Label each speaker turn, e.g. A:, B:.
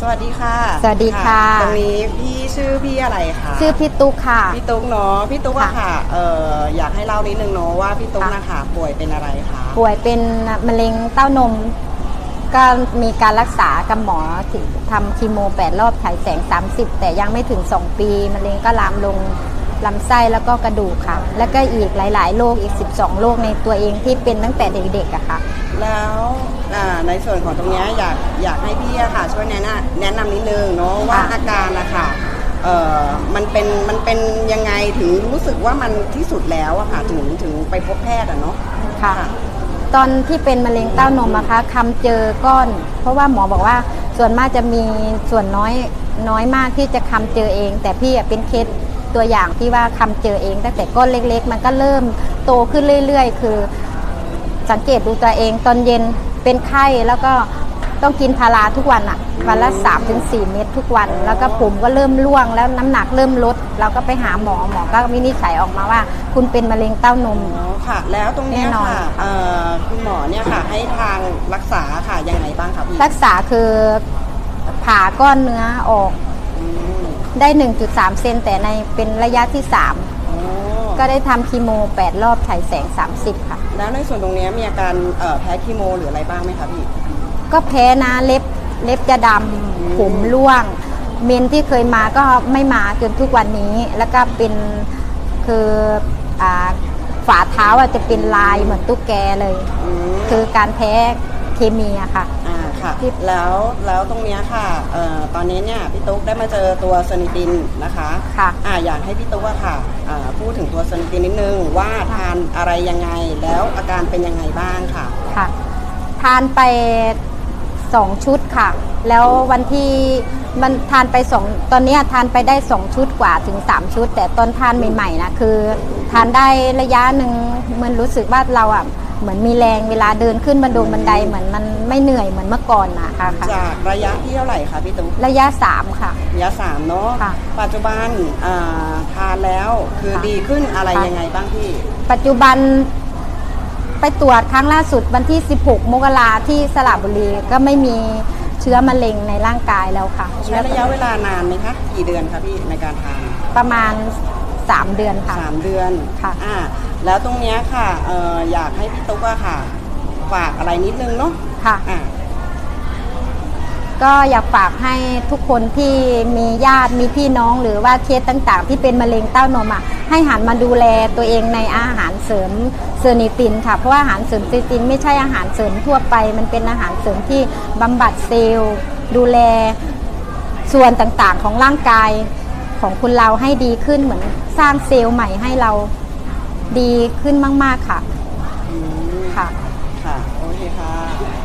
A: สวัสดีค่ะ
B: สวัสดีค่ะ
A: ตรงนี้พี่ชื่อพี่อะไรคะ
B: ชื่อพี่ตุ๊กค่ะ
A: พี่ตุ๊กเนาะพี่ตุ๊กอะ
B: ค่ะ
A: ค่ะเอ่ออยากให้เล่านิดนึงเนาะว่าพี่ตุ๊ก
B: ค่ะ
A: นะคะป่วยเป็นอะไรคะ
B: ป่วยเป็นมะเร็งเต้านม ก็มีการรักษากับหมอที่ทำคีโม8รอบฉายแสง 30 แต่ยังไม่ถึง 2 ปีมะเร็งก็ลามลงลำไส้แล้วก็กระดูกค่ะ แล้วก็อีกหลาย ๆ โรคอีก 12 โรคในตัวเองที่เป็นตั้งแต่เด็กๆอะค่ะ
A: แล้วอ่า ในส่วนของตรงเนี้ยอยากอยากให้พี่อะค่ะช่วยแนะนำแนะนำนิดนึงเนาะว่า
B: ค่ะ
A: อาการนะคะเอ่อมันเป็นมันเป็นยังไงถึงรู้สึกว่ามันที่สุดแล้วอะค่ะถึงถึงไปพบแพทย์อะเนาะ
B: ค่ะ ตอนที่เป็นมะเร็งเต้านมนะคะคำเจอก้อน เพราะว่าหมอบอกว่าส่วนมากจะมีส่วนน้อยน้อยมากที่จะคำเจอเอง แต่พี่อะเป็นเคสตัวอย่างที่ว่าคำเจอเองตั้งแต่ก้อนเล็ก ๆ มันก็เริ่มโตขึ้นเรื่อย ๆ คือ สังเกตดูตัวเองตอนเย็น เป็นไข้แล้วก็ต้องกินพาราทุกวันอะวันละ3-4ถึงเม็ดทุกวัน แล้วก็ผมก็เริ่มร่วงแล้วน้ำหนักเริ่มลด เราก็ไปหาหมอหมอก็วินิจฉัยออกมาว่า คุณเป็นมะเร็งเต้านม
A: อ๋อค่ะ แล้วตรงเนี้ย
B: แน่นอน
A: ค่ะเอ่อคุณหมอเนี่ยค่ะ ให้ทางรักษาค่ะยังไงบ้างคะพี่
B: รักษาคือผ่าก้อนเนื้อออก
A: อืม
B: ได้ 1.3 เซนแต่ในเป็นระยะที่
A: อ๋อ
B: 3 ก็ได้ทำคีโม 8 รอบฉายแสง 30 ค่ะ
A: แล้วในส่วนตรงเนี้ยมีอาการเอ่อแพ้คีโม หรืออะไรบ้างไหมคะพี่
B: ก็แพ้นะเล็บเล็บจะดำผมร่วง เมนที่เคยมาก็ไม่มาจนทุกวันนี้ แล้วก็เป็นคืออาฝ่าเท้าอะจะเป็นลายเหมือนตุ๊กแกเลย
A: อืม
B: คือการแพ้เคมีอะค่ะ
A: อ่า ค่ะ
B: ที่
A: แล้วแล้วตรงเนี้ยค่ะเอ่อตอนนี้เนี่ยพี่ตุ๊กได้มาเจอตัวซนิตินนะคะ
B: ค่ะ
A: อ่าอยากให้พี่ตุ๊กอะค่ะอ่าพูดถึงตัวซนิตินนิดนึงว่าทานอะไรยังไงแล้วอาการเป็นยังไงบ้างค่ะ
B: ค่ะ ทานไปสองชุดค่ะ แล้ววันที่มันทานไปสองตอนเนี้ยทานไปได้สองชุดกว่าถึงสามชุด แต่ตอนทานใหม่ๆนะคือ ทานได้ระยะหนึ่งมันรู้สึกว่าเราอะเหมือนมีแรงเวลาเดินขึ้นบันโดงบันไดเหมือนมัน ไม่เหนื่อยเหมือนเมื่อก่อนนะค่ะค่ะ
A: จากระยะที่เท่าไหร่คะพี่ตุ๊ก
B: ระยะสามค่ะ
A: ระยะสามเนาะ
B: ค่ะ
A: ปัจจุบันอ่าทานแล้วคือ
B: ค่ะ
A: ดีขึ้นอะไร
B: ค่ะ
A: ยังไงบ้างพี่
B: ปัจจุบันไปตรวจครั้งล่าสุดวันที่ 16 มกราที่สระบุรีก็ไม่มีเชื้อมะเร็งในร่างกายแล้วค่ะ
A: ใช้ระยะเวลานานไหมคะกี่เดือนคะพี่ในการทาน
B: ประมาณ 3 เดือนค่ะ
A: สามเดือน
B: ค่ะ
A: อ่าแล้วตรงเนี้ยค่ะเอ่ออยากให้พี่ตุ๊กอะค่ะ ฝากอะไรนิดนึงเนาะ
B: ค่ะ
A: อ่า
B: ก็อยากฝากให้ทุกคนที่มีญาติมีพี่น้องหรือว่าเคสต่างๆ ที่เป็นมะเร็งเต้านมอะให้หันมาดูแลตัวเองในอาหารเสริมเซอร์นิตินค่ะ เพราะว่าอาหารเสริมเซอร์นิตินไม่ใช่อาหารเสริมทั่วไป มันเป็นอาหารเสริมที่บำบัดเซลล์ดูแลส่วนต่างๆของร่างกายของคุณเราให้ดีขึ้นเหมือนสร้างเซลล์ใหม่ให้เราดีขึ้นมาก ๆค่ะ
A: อืม
B: ค่ะ
A: ค่ะโอ เคค่ะ